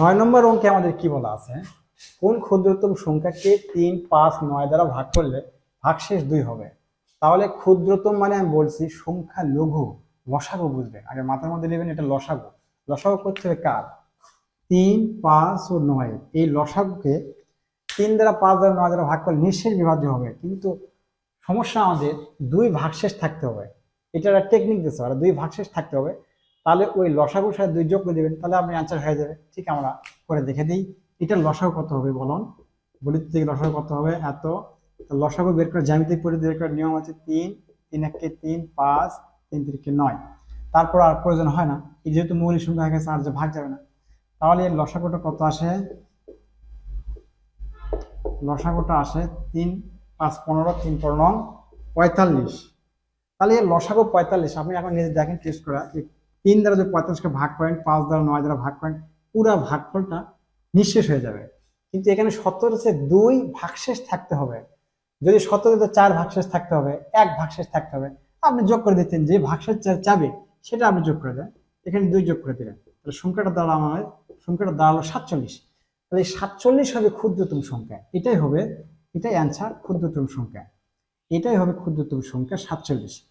নয় নম্বর অঙ্কে আমাদের কি বলা আছে? কোন ক্ষুদ্রতম সংখ্যাকে তিন, পাঁচ, নয় দ্বারা ভাগ করলে ভাগশেষ দুই হবে? তাহলে ক্ষুদ্রতম মানে আমি বলছি সংখ্যা লঘু, লসাগু বুঝবেন আগে মাথার মধ্যে নেবেন, এটা লসাগু। লসাগু করতে হবে কার? তিন, পাঁচ ও নয়। এই লসাগুকে তিন দ্বারা পাঁচ দ্বারা নয় দ্বারা ভাগ করলে নিঃশেষ বিভাজ্য হবে। কিন্তু সমস্যা আমাদের দুই ভাগশেষ থাকতে হবে। এটা একটা টেকনিক পারে দুই ভাগশেষ থাকতে হবে। তাহলে ওই লসাগুর সাথে দুই যোগ করে দেবেন, তাহলে আপনি অ্যান্সার হয়ে যাবে। ঠিক আমরা করে দেখে দিই। এটার লসাগু কত হবে বলুন? বলিতে থেকে লসাগু কত হবে। এত। লসাগু বের করে জ্যামিতিক পরিধি বের করার নিয়ম আছে তিন তিন একে তিন, পাঁচ, তিন তিরিকে নয়। তারপর আর প্রয়োজন হয় না। এই যেহেতু মৌলিক সংখ্যা হয়ে গেছে, আর যে ভাগ যাবে না। তাহলে এর লসাগুটা কত আসে? লসাগুটা আসে তিন, পাঁচ, পনেরো, তিন, পনেরো, পঁয়তাল্লিশ। তাহলে এর লসাগু পঁয়তাল্লিশ। আপনি এখন নিজে দেখেন টেস্ট করা। তিন দ্বারা যদি পঁয়তাল্লিশকে ভাগ করেন, পাঁচ দ্বারা নয় দ্বারা ভাগ করেন, পুরা ভাগফলটা নিঃশেষ হয়ে যাবে। কিন্তু এখানে সত্তর হচ্ছে দুই ভাগশেষ থাকতে হবে। যদি সত্তরতে চার ভাগশেষ থাকতে হবে, এক ভাগশেষ থাকতে হবে, আপনি যোগ করে দিতেন যে ভাগশেষ চাবে, সেটা আপনি যোগ করে দেন। এখানে দুই যোগ করে দিলেন। তাহলে সংখ্যাটা দাঁড়াল আমার সংখ্যাটা দাঁড়াল সাতচল্লিশ। তাহলে সাতচল্লিশ হবে ক্ষুদ্রতম সংখ্যা। এটাই হবে, এটাই অ্যান্সার ক্ষুদ্রতম সংখ্যা। এটাই হবে ক্ষুদ্রতম সংখ্যা সাতচল্লিশ।